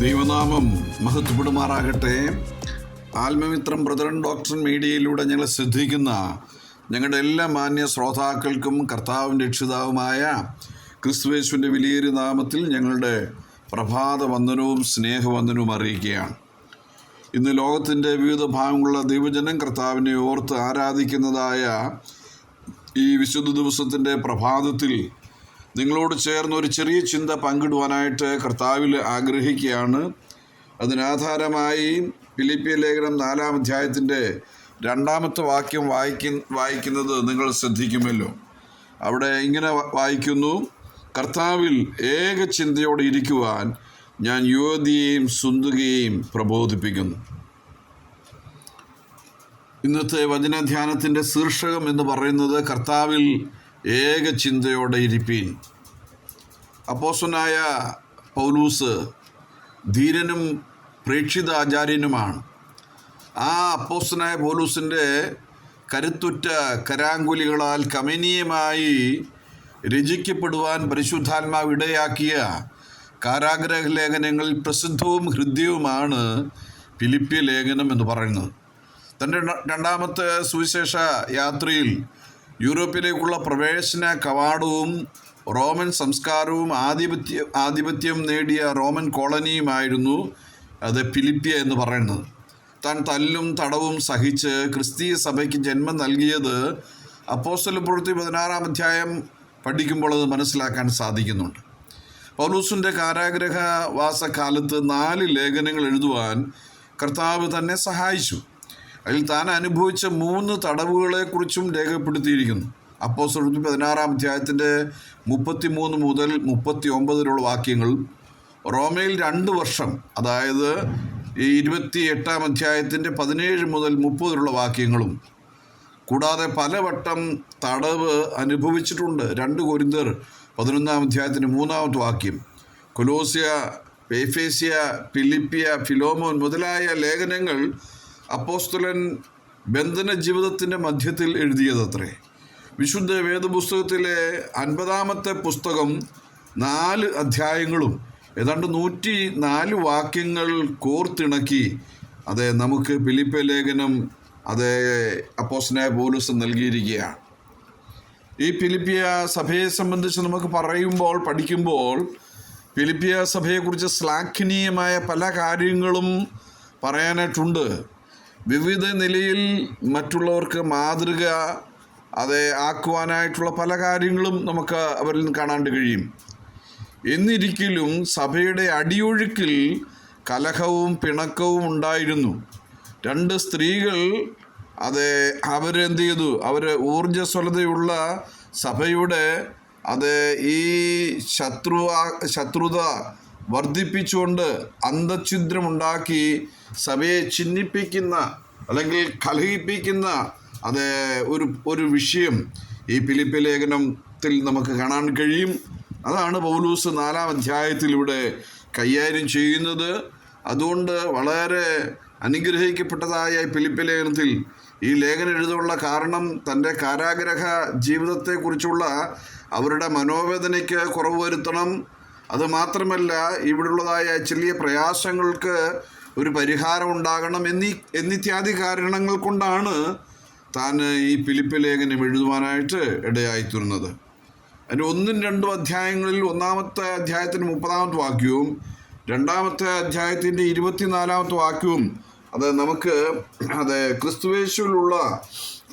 ദൈവനാമം മഹത്വപ്പെടുമാറാകട്ടെ. ആത്മമിത്രം brethren doctor മീഡിയയിലൂടെ ഞങ്ങൾ ശ്രദ്ധിക്കുന്ന ഞങ്ങളുടെ എല്ലാ മാന്യ ശ്രോതാക്കൾക്കും കർത്താവും രക്ഷിതാവുമായ ക്രിസ്തുവേശുവിന്റെ വിലയേറിയ നാമത്തിൽ ഞങ്ങളുടെ പ്രഭാത വന്ദനവും സ്നേഹവന്ദനവും അറിയിക്കുകയാണ്. ഇന്ന് ലോകത്തിന്റെ വിവിധ ഭാഗങ്ങളുള്ള ദൈവജനം കർത്താവിനെ ഓർത്ത് ആരാധിക്കുന്നതായ ഈ വിശുദ്ധ ദിവസത്തിന്റെ പ്രഭാതത്തിൽ നിങ്ങളോട് ചേർന്ന് ഒരു ചെറിയ ചിന്ത പങ്കിടുവാനായിട്ട് കർത്താവിൽ ആഗ്രഹിക്കുകയാണ്. അതിനാധാരമായി ഫിലിപ്പിയ ലേഖനം നാലാം അധ്യായത്തിന്റെ രണ്ടാമത്തെ വാക്യം വായിക്ക വായിക്കുന്നത് നിങ്ങൾ ശ്രദ്ധിക്കുമല്ലോ. അവിടെ ഇങ്ങനെ വായിക്കുന്നു കർത്താവിൽ ഏക ചിന്തയോടെ ഇരിക്കുവാൻ ഞാൻ യുവതിയെയും സുന്ദുകയെയും പ്രബോധിപ്പിക്കുന്നു. ഇന്നത്തെ വചനധ്യാനത്തിന്റെ ശീർഷകം എന്ന് പറയുന്നത് കർത്താവിൽ ഏക ചിന്തയോടെ ഇരിപ്പീൻ. അപ്പോസനായ പൗലൂസ് ധീരനും പ്രേക്ഷിത ആചാര്യനുമാണ് ആ അപ്പോസനായ പൗലൂസിന്റെ കരുത്തുറ്റ കരാങ്കുലികളാൽ കമനീയമായി രചിക്കപ്പെടുവാൻ പരിശുദ്ധാത്മാവ് ഇടയാക്കിയ കാരാഗ്രഹ ലേഖനങ്ങളിൽ പ്രസിദ്ധവും ഹൃദ്യവുമാണ് ഫിലിപ്പിയ ലേഖനം എന്ന് പറയുന്നത്. തന്റെ രണ്ടാമത്തെ സുവിശേഷ യാത്രയിൽ യൂറോപ്പിലേക്കുള്ള പ്രവേശന കവാടവും റോമൻ സംസ്കാരവും ആധിപത്യ ആധിപത്യം നേടിയ റോമൻ കോളനിയുമായിരുന്നു അത് ഫിലിപ്പിയ എന്ന് പറയുന്നത്. താൻ തല്ലും തടവും സഹിച്ച് ക്രിസ്തീയ സഭയ്ക്ക് ജന്മം നൽകിയത് അപ്പോസ്റ്റൽ പ്രവൃത്തി പതിനാറാം അധ്യായം പഠിക്കുമ്പോൾ അത് മനസ്സിലാക്കാൻ സാധിക്കുന്നുണ്ട്. പൗലൂസിന്റെ കാരാഗ്രഹവാസ കാലത്ത് നാല് ലേഖനങ്ങൾ എഴുതുവാൻ കർത്താവ് തന്നെ സഹായിച്ചു. അതിൽ താൻ അനുഭവിച്ച മൂന്ന് തടവുകളെക്കുറിച്ചും രേഖപ്പെടുത്തിയിരിക്കുന്നു. അപ്പോൾ സുഹൃത്തു പതിനാറാം അധ്യായത്തിന്റെ മുപ്പത്തി മൂന്ന് മുതൽ മുപ്പത്തി ഒമ്പതിലുള്ള വാക്യങ്ങൾ റോമയിൽ രണ്ട് വർഷം അതായത് ഈ ഇരുപത്തി എട്ടാം അധ്യായത്തിന്റെ പതിനേഴ് മുതൽ മുപ്പതിലുള്ള വാക്യങ്ങളും കൂടാതെ പലവട്ടം തടവ് അനുഭവിച്ചിട്ടുണ്ട്. രണ്ട് കൊരിന്തർ പതിനൊന്നാം അധ്യായത്തിന്റെ മൂന്നാമത്തെ വാക്യം. കൊലോസിയ പേഫേസിയ ഫിലിപ്പിയ ഫിലോമോൻ മുതലായ ലേഖനങ്ങൾ അപ്പോസ്തലൻ ബന്ധന ജീവിതത്തിന്റെ മധ്യത്തിൽ എഴുതിയതത്രേ. വിശുദ്ധ വേദപുസ്തകത്തിലെ അൻപതാമത്തെ പുസ്തകം നാല് അധ്യായങ്ങളും ഏതാണ്ട് നൂറ്റി നാല് വാക്യങ്ങൾ കോർത്തിണക്കി അതെ നമുക്ക് ഫിലിപ്പ ലേഖനം അതെ അപ്പോസ്നായ പോലീസ് നൽകിയിരിക്കുകയാണ്. ഈ ഫിലിപ്പിയ സഭയെ സംബന്ധിച്ച് നമുക്ക് പറയുമ്പോൾ പഠിക്കുമ്പോൾ ഫിലിപ്പിയ സഭയെക്കുറിച്ച് ശ്ലാഘനീയമായ പല കാര്യങ്ങളും പറയാനായിട്ടുണ്ട്. വിവിധ നിലയിൽ മറ്റുള്ളവർക്ക് മാതൃക അത് ആക്കുവാനായിട്ടുള്ള പല കാര്യങ്ങളും നമുക്ക് അവരിൽ നിന്ന് കാണാണ്ട് കഴിയും. എന്നിരിക്കലും സഭയുടെ അടിയൊഴുക്കിൽ കലഹവും പിണക്കവും ഉണ്ടായിരുന്നു. രണ്ട് സ്ത്രീകൾ അത് അവരെന്ത് ചെയ്തു? അവർ ഊർജസ്വലതയുള്ള സഭയുടെ അത് ഈ ശത്രു ശത്രുത വർദ്ധിപ്പിച്ചുകൊണ്ട് അന്തഛിദ്രമുണ്ടാക്കി സഭയെ ചിഹ്നിപ്പിക്കുന്ന അല്ലെങ്കിൽ കലഹിപ്പിക്കുന്ന അത് ഒരു ഒരു വിഷയം ഈ ഫിലിപ്പ് ലേഖനത്തിൽ നമുക്ക് കാണാൻ കഴിയും. അതാണ് പൗലൂസ് നാലാം അധ്യായത്തിലൂടെ കൈകാര്യം ചെയ്യുന്നത്. അതുകൊണ്ട് വളരെ അനുഗ്രഹിക്കപ്പെട്ടതായ ഫിലിപ്പ് ലേഖനത്തിൽ ഈ ലേഖനം എഴുതാനുള്ള കാരണം തന്റെ കാരാഗ്രഹ ജീവിതത്തെക്കുറിച്ചുള്ള അവരുടെ മനോവേദനയ്ക്ക് കുറവ് വരുത്തണം. അത് മാത്രമല്ല ഇവിടെയുള്ളതായ ചെറിയ പ്രയാസങ്ങൾക്ക് ഒരു പരിഹാരം ഉണ്ടാകണം എന്നീ എന്നിത്യാദി കാരണങ്ങൾ കൊണ്ടാണ് താൻ ഈ പിലിപ്പ് ലേഖനം എഴുതുവാനായിട്ട് ഇടയായിത്തീർന്നത് അതിന്റെ ഒന്നും രണ്ടും അധ്യായങ്ങളിൽ ഒന്നാമത്തെ അധ്യായത്തിന്റെ മുപ്പതാമത്തെ വാക്യവും രണ്ടാമത്തെ അധ്യായത്തിന്റെ ഇരുപത്തിനാലാമത്തെ വാക്യവും അത് നമുക്ക് അത് ക്രിസ്തുവേശുവിലുള്ള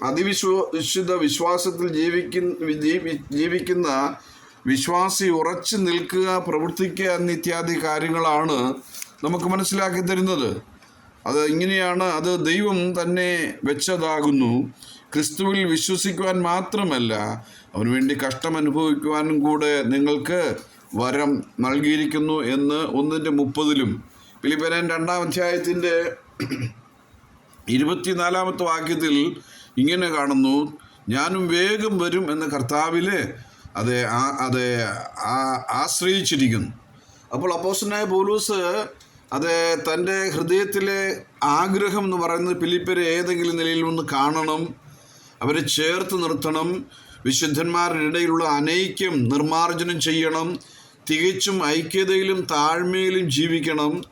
അതിവിശ്വസിത വിശ്വാസത്തിൽ ജീവിക്കുന്ന ജീവിക്കുന്ന വിശ്വാസി ഉറച്ചു നിൽക്കുക പ്രവർത്തിക്കുക എന്നിത്യാദി കാര്യങ്ങളാണ് നമുക്ക് മനസ്സിലാക്കി തരുന്നത്. അത് ഇങ്ങനെയാണ് അത് ദൈവം തന്നെ വെച്ചതാകുന്നു. ക്രിസ്തുവിൽ വിശ്വസിക്കുവാൻ മാത്രമല്ല അവന് വേണ്ടി കഷ്ടം അനുഭവിക്കുവാനും കൂടെ നിങ്ങൾക്ക് വരം നൽകിയിരിക്കുന്നു എന്ന് ഒന്നിന്റെ മുപ്പതിലും. ഫിലിപ്പനൻ രണ്ടാം അധ്യായത്തിന്റെ ഇരുപത്തിനാലാമത്തെ വാക്യത്തിൽ ഇങ്ങനെ കാണുന്നു ഞാനും വേഗം വരും എന്ന കർത്താവിൽ അതെ അത് ആ- ആശ്രയിച്ചിരിക്കുന്നു. അപ്പോൾ അപ്പോസനായ പൗലൂസ് അത് തന്റെ ഹൃദയത്തിലെ ആഗ്രഹം എന്ന് പറയുന്നത് പിലിപ്പരെ ഏതെങ്കിലും നിലയിൽ ഒന്ന് കാണണം അവരെ ചേർത്ത് നിർത്തണം വിശുദ്ധന്മാരുടെ ഇടയിലുള്ള അനൈക്യം നിർമാർജനം ചെയ്യണം തികച്ചും ഐക്യതയിലും താഴ്മയിലും ജീവിക്കണം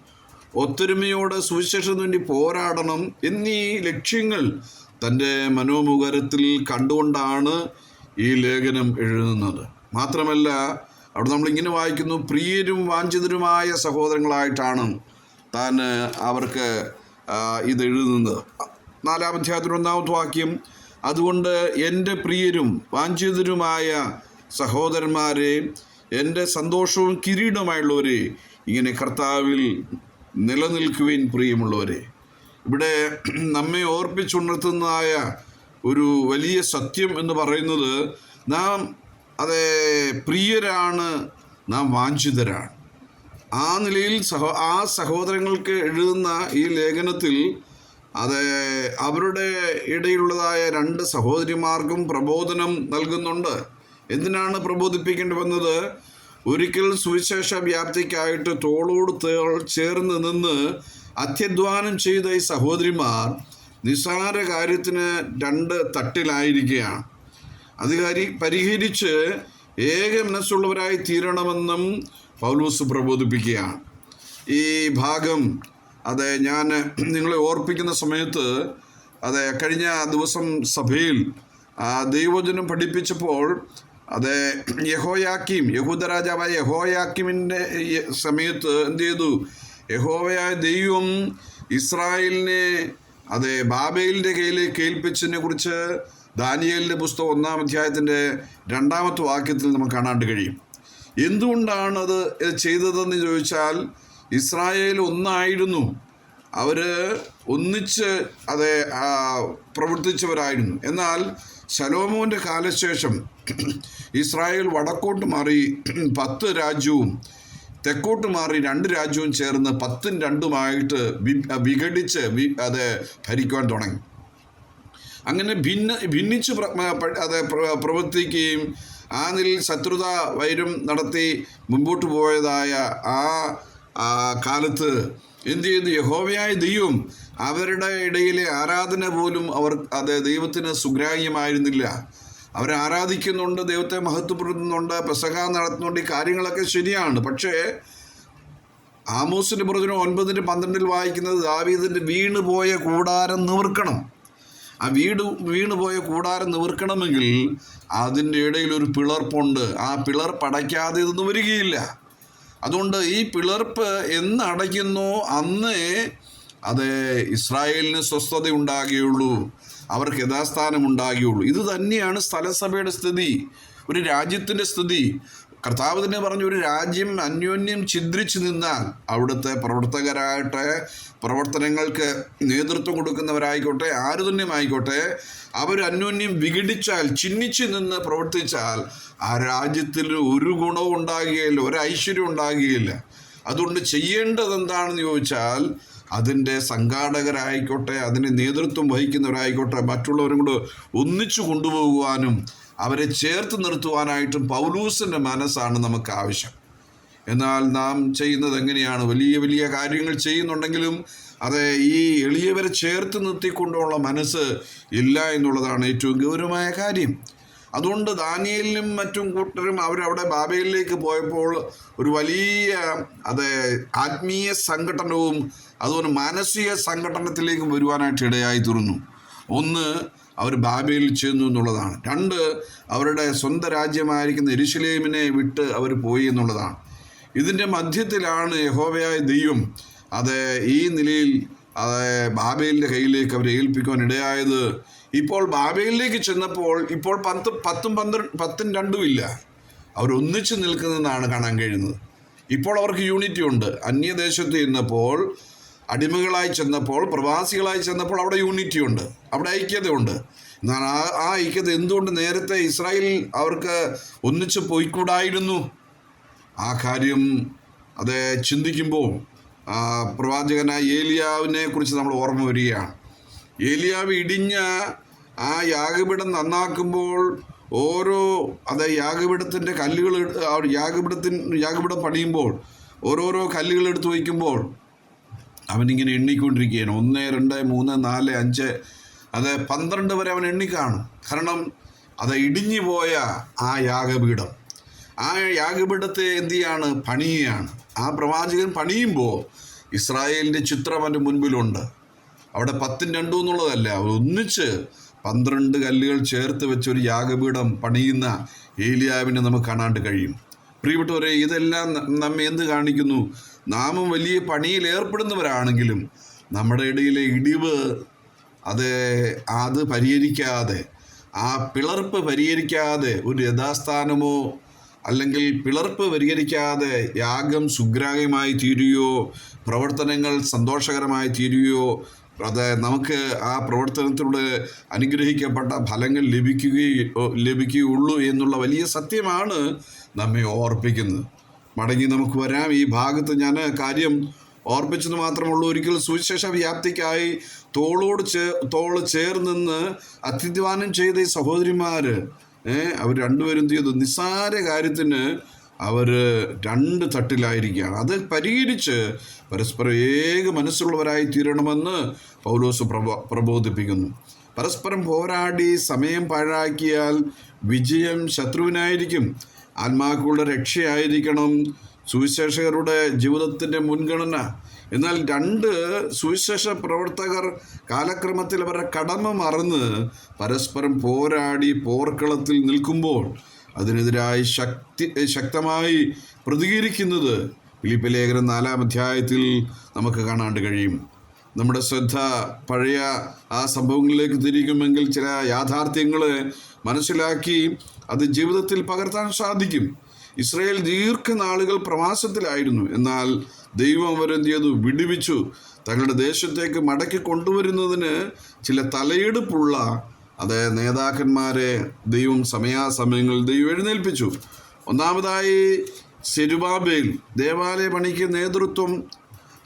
ഒത്തൊരുമയോടെ സുവിശേഷത്തിന് വേണ്ടി പോരാടണം എന്നീ ലക്ഷ്യങ്ങൾ തന്റെ മനോമുഖരത്തിൽ കണ്ടുകൊണ്ടാണ് ഈ ലേഖനം എഴുതുന്നത്. മാത്രമല്ല അവിടെ നമ്മൾ ഇങ്ങനെ വായിക്കുന്നു പ്രിയരും വാഞ്ചിതരുമായ സഹോദരങ്ങളായിട്ടാണ് താൻ അവർക്ക് ഇത് എഴുതുന്നത്. നാലാം അധ്യായത്തിൽ ഒന്നാമത്തെ വാക്യം അതുകൊണ്ട് എന്റെ പ്രിയരും വാഞ്ചിതരുമായ സഹോദരന്മാരെ എന്റെ സന്തോഷവും കിരീടമായുള്ളവരെ ഇങ്ങനെ കർത്താവിൽ നിലനിൽക്കുവാൻ പ്രിയമുള്ളവരെ. ഇവിടെ നമ്മെ ഓർപ്പിച്ചുണർത്തുന്നതായ ഒരു വലിയ സത്യം എന്ന് പറയുന്നത് നാം അതെ പ്രിയരാണ് നാം വാഞ്ചിതരാണ്. ആ നിലയിൽ സഹോ ആ സഹോദരങ്ങൾക്ക് എഴുതുന്ന ഈ ലേഖനത്തിൽ അത് അവരുടെ ഇടയിലുള്ളതായ രണ്ട് സഹോദരിമാർക്കും പ്രബോധനം നൽകുന്നുണ്ട്. എന്തിനാണ് പ്രബോധിപ്പിക്കേണ്ടി വന്നത് ഒരിക്കൽ സുവിശേഷ വ്യാപ്തിക്കായിട്ട് തോളോട് തേൾ ചേർന്ന് നിന്ന് അത്യധ്വാനം ചെയ്ത ഈ സഹോദരിമാർ നിസ്സാര കാര്യത്തിന് രണ്ട് തട്ടിലായിരിക്കുകയാണ്. അത് കരി പരിഹരിച്ച് ഏക മനസ്സുള്ളവരായി തീരണമെന്നും പൗലൂസ് പ്രബോധിപ്പിക്കുകയാണ്. ഈ ഭാഗം അതെ ഞാൻ നിങ്ങളെ ഓർപ്പിക്കുന്ന സമയത്ത് അതെ കഴിഞ്ഞ ദിവസം സഭയിൽ ദൈവജനം പഠിപ്പിച്ചപ്പോൾ അത് യഹോയാക്കിം യഹൂദരാജാവായ യഹോയാക്കിമിന്റെ സമയത്ത് എന്ത് ചെയ്തു? യഹോവയായ ദൈവം ഇസ്രായേലിനെ അതെ ബാബേലിന്റെ കയ്യിലേക്ക് ഏൽപ്പിച്ചതിനെ കുറിച്ച് ദാനിയേലിന്റെ പുസ്തകം ഒന്നാം അധ്യായത്തിന്റെ രണ്ടാമത്തെ വാക്യത്തിൽ നമുക്ക് കാണാണ്ട് കഴിയും. എന്തുകൊണ്ടാണ് അത് ചെയ്തതെന്ന് ചോദിച്ചാൽ ഇസ്രായേൽ ഒന്നായിരുന്നു. അവർ ഒന്നിച്ച് അത് പ്രവർത്തിച്ചവരായിരുന്നു. എന്നാൽ ശലോമോന്റെ കാലശേഷം ഇസ്രായേൽ വടക്കോട്ട് മാറി പത്ത് രാജ്യവും തെക്കോട്ട് മാറി രണ്ട് രാജ്യവും ചേർന്ന് പത്തും രണ്ടുമായിട്ട് വിഘടിച്ച് അത് ഭരിക്കുവാൻ തുടങ്ങി. അങ്ങനെ ഭിന്ന ഭിന്നിച്ച് അത് പ്രവർത്തിക്കുകയും ആ നിലയിൽ ശത്രുത വൈരം നടത്തി മുമ്പോട്ട് പോയതായ ആ കാലത്ത് എന്തു ചെയ്തു? യഹോവയായ ദൈവം അവരുടെ ഇടയിലെ ആരാധന പോലും അവർ അത് ദൈവത്തിന് സുഗ്രാഹ്യമായിരുന്നില്ല. അവർ ആരാധിക്കുന്നുണ്ട് ദൈവത്തെ മഹത്വപ്പെടുത്തുന്നുണ്ട് പെസക നടത്തുന്നുണ്ട് ഈ കാര്യങ്ങളൊക്കെ ശരിയാണ്. പക്ഷേ ആമോസിന്റെ പ്രവചനം ഒൻപതിന്റെ പന്ത്രണ്ടിൽ വായിക്കുന്നത് ദാവീദിന്റെ വീണുപോയ കൂടാരം നിവർക്കണം. ആ വീട് വീണുപോയ കൂടാരം നിവർക്കണമെങ്കിൽ അതിന്റെ ഇടയിൽ ഒരു പിളർപ്പുണ്ട്. ആ പിളർപ്പ് അടയ്ക്കാതെ ഇതൊന്നും വരികയില്ല. അതുകൊണ്ട് ഈ പിളർപ്പ് എന്ന് അടയ്ക്കുന്നു അന്നേ അത് ഇസ്രായേലിന് സ്വസ്ഥത ഉണ്ടാകുകയുള്ളൂ. അവർക്ക് യഥാസ്ഥാനം ഉണ്ടാകുകയുള്ളൂ. ഇത് തന്നെയാണ് സ്ഥലസഭയുടെ സ്ഥിതി. ഒരു രാജ്യത്തിന്റെ സ്ഥിതി. കർത്താവ് തന്നെ പറഞ്ഞു ഒരു രാജ്യം അന്യോന്യം ഛിദ്രിച്ചു നിന്നാൽ അവിടുത്തെ പ്രവർത്തകരാകട്ടെ പ്രവർത്തനങ്ങൾക്ക് നേതൃത്വം കൊടുക്കുന്നവരായിക്കോട്ടെ ആര് തന്നെയുമായിക്കോട്ടെ അവർ അന്യോന്യം വിഘടിച്ചാൽ ചിഹ്നിച്ചു നിന്ന് പ്രവർത്തിച്ചാൽ ആ രാജ്യത്തിൽ ഒരു ഗുണവും ഉണ്ടാകുകയില്ല ഒരു ഐശ്വര്യം ഉണ്ടാകുകയില്ല. അതുകൊണ്ട് ചെയ്യേണ്ടത് എന്താണെന്ന് ചോദിച്ചാൽ അതിന്റെ സംഘാടകരായിക്കോട്ടെ അതിന് നേതൃത്വം വഹിക്കുന്നവരായിക്കോട്ടെ മറ്റുള്ളവരും കൂടെ ഒന്നിച്ചു കൊണ്ടുപോകുവാനും അവരെ ചേർത്ത് നിർത്തുവാനായിട്ടും പൗലൂസിന്റെ മനസ്സാണ് നമുക്ക് ആവശ്യം. എന്നാൽ നാം ചെയ്യുന്നത് എങ്ങനെയാണ്? വലിയ വലിയ കാര്യങ്ങൾ ചെയ്യുന്നുണ്ടെങ്കിലും അത് ഈ എളിയവരെ ചേർത്ത് നിർത്തിക്കൊണ്ടുള്ള മനസ്സ് ഇല്ല എന്നുള്ളതാണ് ഏറ്റവും ഗൗരവമായ കാര്യം. അതുകൊണ്ട് ദാനിയലിനും മറ്റും കൂട്ടരും അവരവിടെ ബാബയിലേക്ക് പോയപ്പോൾ ഒരു വലിയ അത് ആത്മീയ സംഘടനവും അതുപോലെ മാനസിക സംഘടനത്തിലേക്കും വരുവാനായിട്ട് ഇടയായി തീർന്നു. ഒന്ന് അവർ ബാബയിൽ ചെന്നു എന്നുള്ളതാണ്. രണ്ട് അവരുടെ സ്വന്തം രാജ്യമായിരിക്കുന്ന എരിശിലേമിനെ വിട്ട് അവർ പോയി എന്നുള്ളതാണ്. ഇതിന്റെ മധ്യത്തിലാണ് യഹോവയായ ദൈവം അത് ഈ നിലയിൽ അത് ബാബേലിന്റെ കയ്യിലേക്ക് അവരെ ഏൽപ്പിക്കുവാൻ ഇടയായത്. ഇപ്പോൾ ബാബേലിലേക്ക് ചെന്നപ്പോൾ ഇപ്പോൾ പത്ത് പത്തും പന്ത്രണ്ട് പത്തും രണ്ടും ഇല്ല. അവരൊന്നിച്ച് നിൽക്കുന്നതെന്നാണ് കാണാൻ കഴിയുന്നത്. ഇപ്പോൾ അവർക്ക് യൂണിറ്റി ഉണ്ട്. അന്യദേശത്ത് ചെന്നപ്പോൾ അടിമകളായി ചെന്നപ്പോൾ പ്രവാസികളായി ചെന്നപ്പോൾ അവിടെ യൂണിറ്റി ഉണ്ട് അവിടെ ഐക്യതയുണ്ട്. എന്നാൽ ആ ആ ഐക്യത എന്തുകൊണ്ട് നേരത്തെ ഇസ്രായേൽ അവർക്ക് ഒന്നിച്ച് പോയിക്കൂടായിരുന്നു? ആ കാര്യം അത് ചിന്തിക്കുമ്പോൾ പ്രവാചകനായ ഏലിയാവിനെ കുറിച്ച് നമ്മൾ ഓർമ്മ വരികയാണ്. ഏലിയാവ് ഇടിഞ്ഞ ആ യാഗപീഠം നന്നാക്കുമ്പോൾ ഓരോ അത് യാഗപീഠത്തിന്റെ കല്ലുകൾ യാഗപീഠത്തിൻ യാഗപീഠം പണിയുമ്പോൾ ഓരോരോ കല്ലുകൾ എടുത്തു വയ്ക്കുമ്പോൾ അവനിങ്ങനെ എണ്ണിക്കൊണ്ടിരിക്കുകയാണ്. ഒന്ന് രണ്ട് മൂന്ന് നാല് അഞ്ച്. അത് പന്ത്രണ്ട് വരെ അവൻ എണ്ണിക്കാണും. കാരണം അത് ഇടിഞ്ഞു പോയ ആ യാഗപീഠം. ആ യാഗപീഠത്തെ എന്ത് ചെയ്യാണ് പണിയുകയാണ് ആ പ്രവാചകൻ പണിയുമ്പോൾ ഇസ്രായേലിന്റെ ചിത്രം അവന്റെ മുൻപിലുണ്ട്. അവിടെ പത്തും രണ്ടും എന്നുള്ളതല്ല. ഒന്നിച്ച് പന്ത്രണ്ട് കല്ലുകൾ ചേർത്ത് വെച്ച് ഒരു യാഗപീഠം പണിയുന്ന ഏലിയാവിനെ നമുക്ക് കാണാണ്ട് കഴിയും. പ്രിയപ്പെട്ടവരെ ഇതെല്ലാം നമ്മെ എന്ത് കാണിക്കുന്നു? നാമും വലിയ പണിയിൽ ഏർപ്പെടുന്നവരാണെങ്കിലും നമ്മുടെ ഇടയിലെ ഇടിവ് അത് അത് പരിഹരിക്കാതെ ആ പിളർപ്പ് പരിഹരിക്കാതെ ഒരു യഥാസ്ഥാനമോ അല്ലെങ്കിൽ പിളർപ്പ് പരിഹരിക്കാതെ യാഗം സുഗ്രാഹ്യമായി തീരുകയോ പ്രവർത്തനങ്ങൾ സന്തോഷകരമായി തീരുകയോ അത് നമുക്ക് ആ പ്രവർത്തനത്തിലൂടെ അനുഗ്രഹിക്കപ്പെട്ട ഫലങ്ങൾ ലഭിക്കുകയോ ലഭിക്കുകയുള്ളൂ എന്നുള്ള വലിയ സത്യമാണ് നമ്മെ ഓർപ്പിക്കുന്നത്. മടങ്ങി നമുക്ക് വരാം. ഈ ഭാഗത്ത് ഞാൻ കാര്യം ഓർപ്പിച്ചെന്ന് മാത്രമുള്ളൂ. ഒരിക്കൽ സുവിശേഷ വ്യാപ്തിക്കായി തോളോട് ചേ തോൾ ചേർന്ന് അത്യധ്വാനം ചെയ്ത ഈ സഹോദരിമാർ അവർ രണ്ടുപേരും ചെയ്തു? നിസ്സാര കാര്യത്തിന് അവർ രണ്ട് തട്ടിലായിരിക്കുകയാണ്. അത് പരിഹരിച്ച് പരസ്പരം ഏക മനസ്സുള്ളവരായി തീരണമെന്ന് പൗലോസ് പ്രബോ പ്രബോധിപ്പിക്കുന്നു. പരസ്പരം പോരാടി സമയം പാഴാക്കിയാൽ വിജയം ശത്രുവിനായിരിക്കും. ആത്മാക്കളുടെ രക്ഷയായിരിക്കണം സുവിശേഷകരുടെ ജീവിതത്തിന്റെ മുൻഗണന. എന്നാൽ രണ്ട് സുവിശേഷ പ്രവർത്തകർ കാലക്രമത്തിൽ അവരുടെ കടമ മറന്ന് പരസ്പരം പോരാടി പോർക്കളത്തിൽ നിൽക്കുമ്പോൾ അതിനെതിരായി ശക്തി ശക്തമായി പ്രതികരിക്കുന്നത് ഫിലിപ്പ് ലേഖനം നാലാം അധ്യായത്തിൽ നമുക്ക് കാണാണ്ട് കഴിയും. നമ്മുടെ ശ്രദ്ധ പഴയ ആ സംഭവങ്ങളിലേക്ക് തിരിക്കുമെങ്കിൽ ചില യാഥാർത്ഥ്യങ്ങൾ മനസ്സിലാക്കി അത് ജീവിതത്തിൽ പകർത്താൻ സാധിക്കും. ഇസ്രയേൽ ദീർഘനാളുകൾ പ്രവാസത്തിലായിരുന്നു. എന്നാൽ ദൈവം അവരെന്ത് ചെയ്തു? വിടുവിച്ചു. തങ്ങളുടെ ദേശത്തേക്ക് മടക്കി കൊണ്ടുവരുന്നതിന് ചില തലയെടുപ്പുള്ള അത് നേതാക്കന്മാരെ ദൈവം സമയാസമയങ്ങളിൽ ദൈവം എഴുന്നേൽപ്പിച്ചു. ഒന്നാമതായി സെരുബാബേൽ ദേവാലയ പണിക്ക് നേതൃത്വം.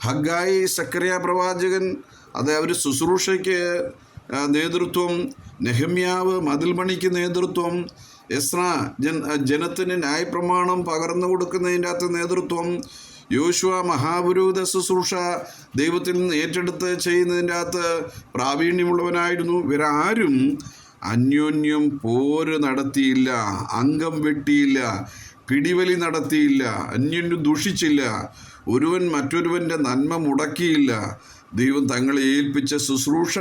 ഹഗായി സക്രിയ പ്രവാചകൻ അത് അവർ ശുശ്രൂഷയ്ക്ക് നേതൃത്വം. നെഹമ്യാവ് മതിൽ പണിക്ക് നേതൃത്വം. എസ്ര ജൻ ജനത്തിന് ന്യായപ്രമാണം പകർന്നു കൊടുക്കുന്നതിന്റെ അകത്ത് നേതൃത്വം യോശുവ മഹാപുരൂത ശുശ്രൂഷ ദൈവത്തിൽ നിന്ന് ഏറ്റെടുത്ത് ചെയ്യുന്നതിന്റെ അകത്ത് പ്രാവീണ്യമുള്ളവനായിരുന്നു. ഇവരാരും അന്യോന്യം പോര് നടത്തിയില്ല അംഗം വെട്ടിയില്ല പിടിവലി നടത്തിയില്ല അന്യോന്യം ദുഷിച്ചില്ല ഒരുവൻ മറ്റൊരുവന്റെ നന്മ മുടക്കിയില്ല. ദൈവം തങ്ങളെ ഏൽപ്പിച്ച ശുശ്രൂഷ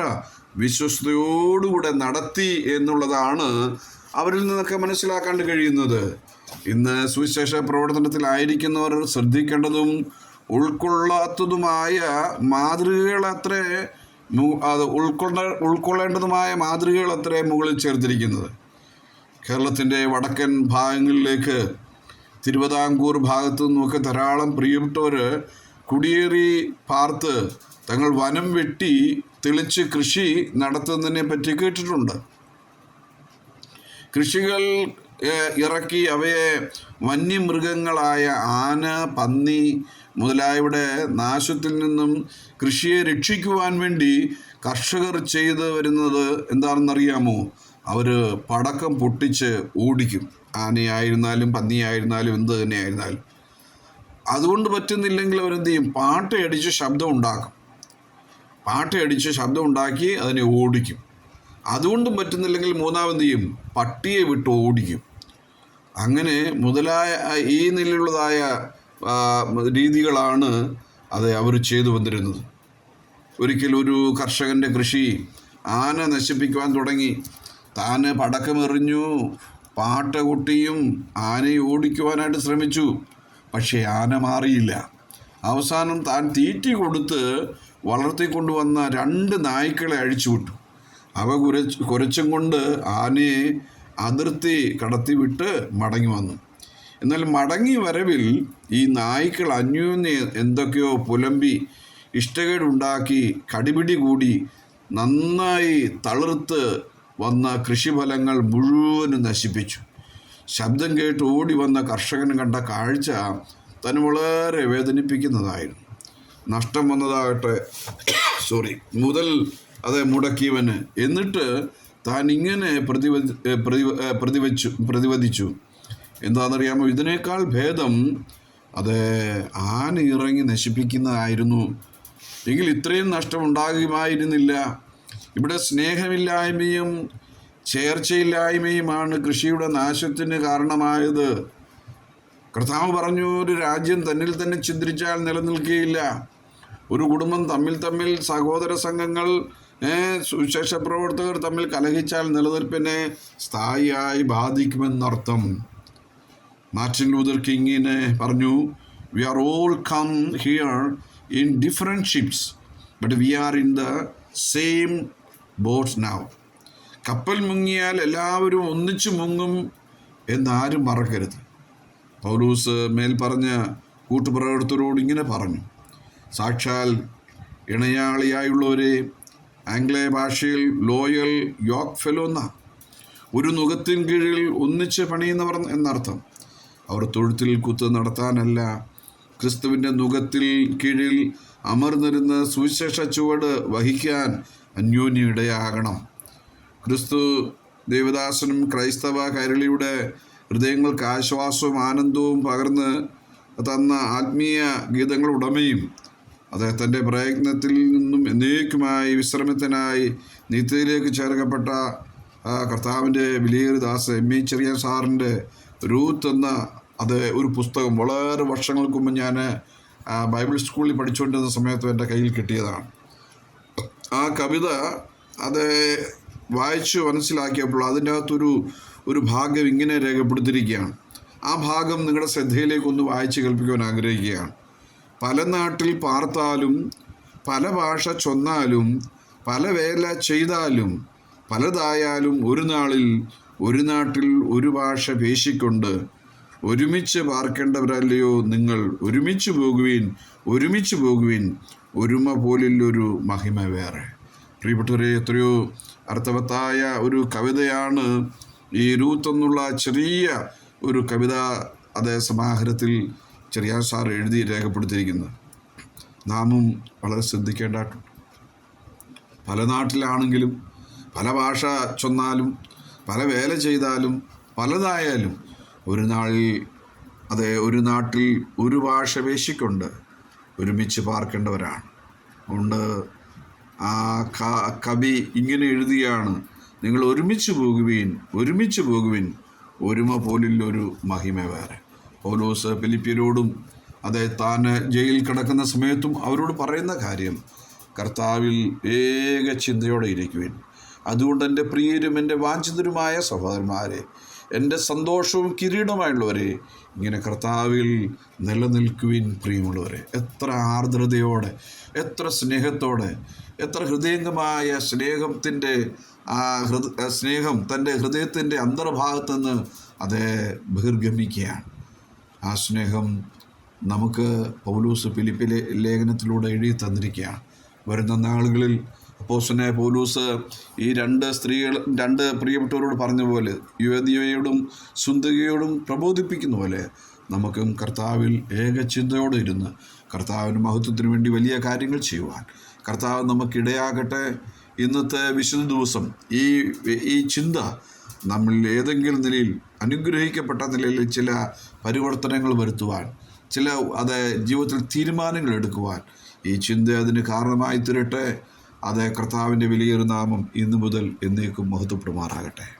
വിശ്വസ്തയോടുകൂടെ നടത്തി എന്നുള്ളതാണ് അവരിൽ നിന്നൊക്കെ മനസ്സിലാക്കാണ്ട് കഴിയുന്നത്. ഇന്ന് സുവിശേഷ പ്രവർത്തനത്തിലായിരിക്കുന്നവർ ശ്രദ്ധിക്കേണ്ടതും ഉൾക്കൊള്ളാത്തതുമായ മാതൃകകൾ അത്രേ മു- അത് ഉൾക്കൊണ്ട ഉൾക്കൊള്ളേണ്ടതുമായ മാതൃകകൾ അത്രേ മുകളിൽ ചേർത്തിരിക്കുന്നത്. കേരളത്തിന്റെ വടക്കൻ ഭാഗങ്ങളിലേക്ക് തിരുവിതാംകൂർ ഭാഗത്തു നിന്നൊക്കെ ധാരാളം പ്രിയപ്പെട്ടവർ കുടിയേറി പാർത്ത് തങ്ങൾ വനം വെട്ടി തെളിച്ച് കൃഷി നടത്തുന്നതിനെ പറ്റി കേട്ടിട്ടുണ്ട്. കൃഷികൾ ഇറക്കി അവയെ വന്യമൃഗങ്ങളായ ആന പന്നി മുതലായവയുടെ നാശത്തിൽ നിന്നും കൃഷിയെ രക്ഷിക്കുവാൻ വേണ്ടി കർഷകർ ചെയ്ത് വരുന്നത് എന്താണെന്നറിയാമോ? അവർ പടക്കം പൊട്ടിച്ച് ഓടിക്കും. ആനയായിരുന്നാലും പന്നിയായിരുന്നാലും എന്ത് തന്നെയായിരുന്നാലും. അതുകൊണ്ട് പറ്റുന്നില്ലെങ്കിൽ അവരെന്ത് ചെയ്യും പാട്ടയടിച്ച് ശബ്ദം ഉണ്ടാക്കും. പാട്ടയടിച്ച് ശബ്ദം ഉണ്ടാക്കി അതിനെ ഓടിക്കും. അതുകൊണ്ടും പറ്റുന്നില്ലെങ്കിൽ മൂന്നാമത് ചെയ്യും. പട്ടിയെ വിട്ട് ഓടിക്കും. അങ്ങനെ മുതലായ ഈ നിലയിലുള്ളതായ രീതികളാണ് അത് അവർ ചെയ്തു വന്നിരുന്നത്. ഒരിക്കലും ഒരു കർഷകന്റെ കൃഷി ആന നശിപ്പിക്കുവാൻ തുടങ്ങി. താൻ പടക്കമെറിഞ്ഞു. പാട്ട കൊട്ടിയും ആനയെ ഓടിക്കുവാനായിട്ട് ശ്രമിച്ചു. പക്ഷേ ആന മാറിയില്ല. അവസാനം താൻ തീറ്റി കൊടുത്ത് വളർത്തിക്കൊണ്ടുവന്ന രണ്ട് നായ്ക്കളെ അഴിച്ചുവിട്ടു. അവ കുരച്ച് കുരച്ചും കൊണ്ട് ആനയെ അതിർത്തി കടത്തിവിട്ട് മടങ്ങി വന്നു. എന്നാൽ മടങ്ങി വരവിൽ ഈ നായ്ക്കൾ അന്യോന്യം എന്തൊക്കെയോ പുലമ്പി ഇഷ്ടകേടുണ്ടാക്കി കടിപിടി കൂടി നന്നായി തളിർത്ത് വന്ന കൃഷിഫലങ്ങൾ മുഴുവനും നശിപ്പിച്ചു. ശബ്ദം കേട്ട് ഓടി വന്ന കർഷകൻ കണ്ട കാഴ്ച തന്നെ വളരെ വേദനിപ്പിക്കുന്നതായിരുന്നു. നഷ്ടം വന്നതാകട്ടെ സോറി മുതൽ അത് മുടക്കിയവന്. എന്നിട്ട് താൻ ഇങ്ങനെ പ്രതിവദി പ്രതിവച്ചു പ്രതിവദിച്ചു എന്താണെന്നറിയാമോ? ഇതിനേക്കാൾ ഭേദം അത് ആന ഇറങ്ങി നശിപ്പിക്കുന്നതായിരുന്നു. എങ്കിൽ ഇത്രയും നഷ്ടമുണ്ടാകുമായിരുന്നില്ല. ഇവിടെ സ്നേഹമില്ലായ്മയും ചേർച്ചയില്ലായ്മയുമാണ് കൃഷിയുടെ നാശത്തിന് കാരണമായത്. കർത്താവ് പറഞ്ഞു ഒരു രാജ്യം തന്നിൽ തന്നെ ചിന്തിച്ചാൽ നിലനിൽക്കുകയില്ല ഒരു കുടുംബം തമ്മിൽ തമ്മിൽ സഹോദര സംഘങ്ങൾ സുവിശേഷ പ്രവർത്തകർ തമ്മിൽ കലഹിച്ചാൽ നിലനിൽപ്പിനെ സ്ഥായിയായി ബാധിക്കുമെന്നർത്ഥം. മാർട്ടിൻ ലൂതർ കിങ്ങിനെ പറഞ്ഞു we are all come here in different ships but we are in the same boat now കപ്പൽ മുങ്ങിയാൽ എല്ലാവരും ഒന്നിച്ചു മുങ്ങും എന്നാരും മറക്കരുത്. പൗലൂസ് മേൽ പറഞ്ഞ കൂട്ടുപ്രവർത്തകരോട് ഇങ്ങനെ പറഞ്ഞു സാക്ഷാൽ ഇണയാളിയായുള്ളവരെ ആംഗ്ലേയ ഭാഷയിൽ ലോയൽ യോക്ക് ഫെലോ എന്ന ഒരു നുഖത്തിൻ കീഴിൽ ഒന്നിച്ച് പണിയുന്നവർ എന്നർത്ഥം. അവർ തൊഴുത്തിൽ കുത്ത് നടത്താനല്ല ക്രിസ്തുവിന്റെ നുഖത്തിൽ കീഴിൽ അമർന്നിരുന്ന് സുവിശേഷ ചുവട് വഹിക്കാൻ അന്യോന്യയിടയാകണം. ക്രിസ്തു ദേവദാസനും ക്രൈസ്തവ കൈരളിയുടെ ഹൃദയങ്ങൾക്ക് ആശ്വാസവും ആനന്ദവും പകർന്ന് തന്ന ആത്മീയ ഗീതങ്ങളുടെ ഉടമയും അദ്ദേഹത്തിന്റെ പ്രയത്നത്തിൽ നിന്നും എന്നേക്കുമായി വിശ്രമത്തിനായി നീതിയിലേക്ക് ചേർക്കപ്പെട്ട കർത്താവിന്റെ വിലയേറി ദാസ് എം. ഇ. ചെറിയ സാറിന്റെ രൂത്ത് എന്ന അത് ഒരു പുസ്തകം വളരെ വർഷങ്ങൾക്ക് മുമ്പ് ഞാൻ ബൈബിൾ സ്കൂളിൽ പഠിച്ചുകൊണ്ടിരുന്ന സമയത്ത് എന്റെ കയ്യിൽ കിട്ടിയതാണ്. ആ കവിത അത് വായിച്ച് മനസ്സിലാക്കിയപ്പോൾ അതിന്റെ അകത്തൊരു ഒരു ഭാഗം ഇങ്ങനെ രേഖപ്പെടുത്തിയിരിക്കുകയാണ്. ആ ഭാഗം നിങ്ങളുടെ ശ്രദ്ധയിലേക്കൊന്ന് വായിച്ച് കേൾപ്പിക്കുവാൻ ആഗ്രഹിക്കുകയാണ്. പല നാട്ടിൽ പാർത്താലും പല ഭാഷ ചൊന്നാലും പല വേല ചെയ്താലും പലതായാലും ഒരു നാളിൽ ഒരു നാട്ടിൽ ഒരു ഭാഷ പേശിക്കൊണ്ട് ഒരുമിച്ച് പാർക്കേണ്ടവരല്ലയോ നിങ്ങൾ? ഒരുമിച്ച് പോകുവിൻ ഒരുമിച്ച് പോകുവിൻ. ഒരുമ പോലില്ലൊരു മഹിമ വേറെ. പ്രിയപ്പെട്ടവരെ എത്രയോ അർത്ഥവത്തായ ഒരു കവിതയാണ് ഈ രൂത്ത് എന്നുള്ള ചെറിയ ഒരു കവിത അതേ സമാഹാരത്തിൽ ചെറിയ സാർ എഴുതി രേഖപ്പെടുത്തിയിരിക്കുന്നത്. നാമും വളരെ ശ്രദ്ധിക്കേണ്ടതായിട്ടുണ്ട് പല നാട്ടിലാണെങ്കിലും പല ഭാഷ ചൊന്നാലും പല വേല ചെയ്താലും പലതായാലും ഒരു നാളിൽ അതെ ഒരു നാട്ടിൽ ഒരു ഭാഷ വേശിക്കൊണ്ട് ഒരുമിച്ച് പാർക്കേണ്ടവരാണ്. അതുകൊണ്ട് ആ കവി ഇങ്ങനെ എഴുതിയാണ് നിങ്ങൾ ഒരുമിച്ച് പോകുവീൻ ഒരുമിച്ച് പോകുവിൻ ഒരുമ പോലില്ലൊരു മഹിമ വേറെ. പൗലോസ് ഫിലിപ്പിയരോടും അതെ താൻ ജയിലിൽ കിടക്കുന്ന സമയത്തും അവരോട് പറയുന്ന കാര്യം കർത്താവിൽ ഏക ചിന്തയോടെ ഇരിക്കുവാൻ. അതുകൊണ്ട് എന്റെ പ്രിയരും എന്റെ വാഞ്ചിതരുമായ സഹോദരന്മാരെ എന്റെ സന്തോഷവും കിരീടമായുള്ളവരെ ഇങ്ങനെ കർത്താവിൽ നിലനിൽക്കുവിൻ പ്രിയമുള്ളവരെ. എത്ര ആർദ്രതയോടെ എത്ര സ്നേഹത്തോടെ എത്ര ഹൃദയംഗമായ സ്നേഹത്തിന്റെ ആ ഹൃദ സ്നേഹം തന്റെ ഹൃദയത്തിന്റെ അന്തർഭാഗത്തു നിന്ന് അത് ബഹിർഗമിക്കുകയാണ്. ആ സ്നേഹം നമുക്ക് പൗലൂസ് ഫിലിപ്പിലെ ലേഖനത്തിലൂടെ എഴുതി തന്നിരിക്കുകയാണ്. വരുന്ന നാളുകളിൽ അപ്പോസനെ പൗലൂസ് ഈ രണ്ട് സ്ത്രീകൾ രണ്ട് പ്രിയപ്പെട്ടവരോട് പറഞ്ഞ പോലെ യുവതിയോടും സുന്ദരിയോടും പ്രബോധിപ്പിക്കുന്ന പോലെ നമുക്കും കർത്താവിൽ ഏകചിന്തയോടെ ഇരുന്ന് കർത്താവിന് മഹത്വത്തിന് വേണ്ടി വലിയ കാര്യങ്ങൾ ചെയ്യുവാൻ. കർത്താവ് നമുക്കിടയാകട്ടെ. ഇന്നത്തെ വിശുദ്ധ ദിവസം ഈ ഈ ചിന്ത നമ്മൾ ഏതെങ്കിലും നിലയിൽ അനുഗ്രഹിക്കപ്പെട്ട നിലയിൽ ചില പരിവർത്തനങ്ങൾ വരുത്തുവാൻ ചില അത് ജീവിതത്തിൽ തീരുമാനങ്ങൾ എടുക്കുവാൻ ഈ ചിന്ത അതിന് കാരണമായി തീരട്ടെ. അത് കർത്താവിന്റെ വിലയേറു നാമം ഇന്നു മുതൽ എന്നേക്കും മഹത്വപ്പെടുമാറാകട്ടെ.